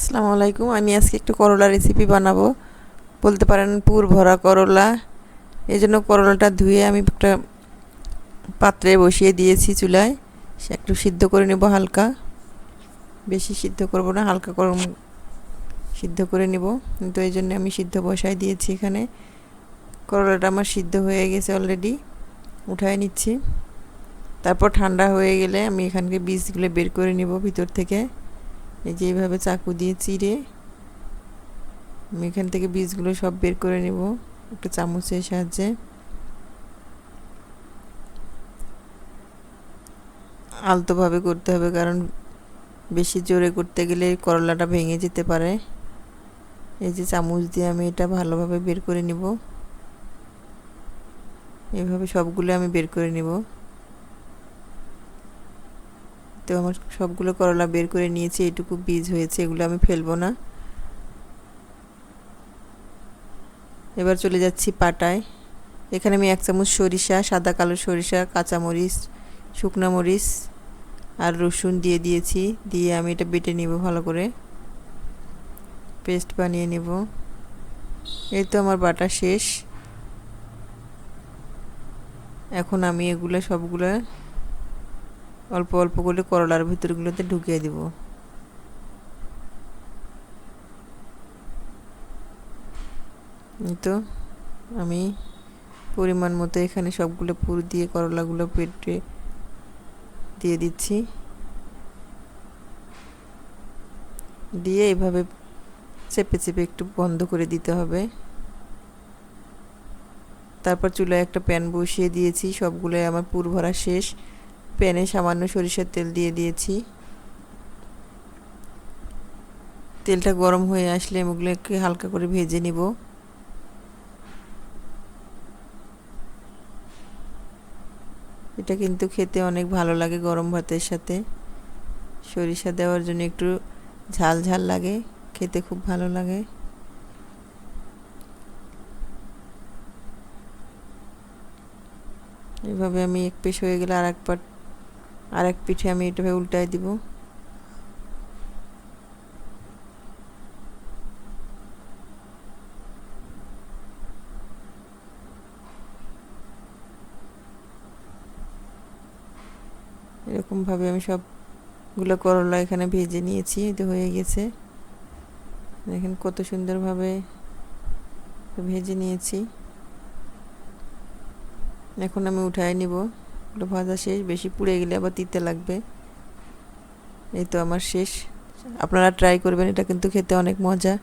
আসসালামু আলাইকুম। আমি আজকে একটু করলা রেসিপি বানাবো। বলতে পারেন পুর ভরা করলা। এই জন্য করলাটা ধুয়ে আমি একটা পাত্রে বসিয়ে দিয়েছি চুলায়। সে একটু সিদ্ধ করে নেব হালকা। বেশি সিদ্ধ করব না, হালকা গরম সিদ্ধ করে নেব। তো এই জন্য আমি সিদ্ধ বসাই দিয়েছি এখানে। করলাটা আমার সিদ্ধ হয়ে গেছে অলরেডি উঠায় নিচ্ছি। তারপর ঠান্ডা হয়ে গেলে আমি এখানকে বীজগুলো বের করে নিব ভিতর থেকে। এই যে এইভাবে চাকু দিয়ে চিড়ে আমি এখান থেকে বীজগুলো সব বের করে নেব। একটা চামচের সাহায্যে। আলতোভাবে করতে হবে, কারণ বেশি জোরে করতে গেলে করলাটা ভেঙে যেতে পারে। এই যে চামচ দিয়ে আমি এটা ভালোভাবে বের করে নিব। এভাবে সবগুলো আমি বের করে নিব। তো আমার সবগুলো করলা বের করে নিয়েছি, এটুকু বীজ হয়েছে, এগুলো আমি ফেলব না। এবার চলে যাচ্ছি পাটায়। এখানে আমি এক চামচ সরিষা, সাদা কালো সরিষা কাঁচামরিচ শুকনো মরিচ আর রসুন দিয়ে দিয়েছি, দিয়ে আমি এটা বেটে নিব ভালো করে। পেস্ট বানিয়ে নেব। এই তো আমার বাটা শেষ। এখন আমি এগুলো সবগুলো অল্প অল্প করে করলার ভিতরগুলোতে ঢুকিয়ে দিব। তো, আমি পরিমাণ মতো এখানে সবগুলো পুর দিয়ে করলাগুলো পেটে দিয়ে দিচ্ছি। দিয়ে এইভাবে চেপে চেপে একটু বন্ধ করে দিতে হবে। তারপর চুলায় একটা প্যান বসিয়ে দিয়েছি সবগুলো আমার পুর ভরা শেষ। প্যানে সামান্য সরিষার তেল দিয়ে দিয়েছি। তেলটা গরম হয়ে আসলে এগুলোকে হালকা করে ভেজে নিব। এটা কিন্তু খেতে অনেক ভালো লাগে গরম ভাতের সাথে। সরিষা দেওয়ার জন্য একটু ঝাল ঝাল লাগে, খেতে খুব ভালো লাগে। এভাবে আমি এক পিস হয়ে গেলে আর এক পাট আর এক পিঠে আমি এটাভাবে উল্টায় দিব। এরকমভাবে আমি সবগুলো করলা এখানে ভেজে নিয়েছি এটা হয়ে গেছে। দেখেন কত সুন্দরভাবে ভেজে নিয়েছি। এখন আমি উঠায় নিব। ওটা ভাজা শেষ, বেশি পুড়ে গেলে আবার তিতে লাগবে। এই তো আমার শেষ। আপনারা ট্রাই করবেন, এটা কিন্তু খেতে অনেক মজা।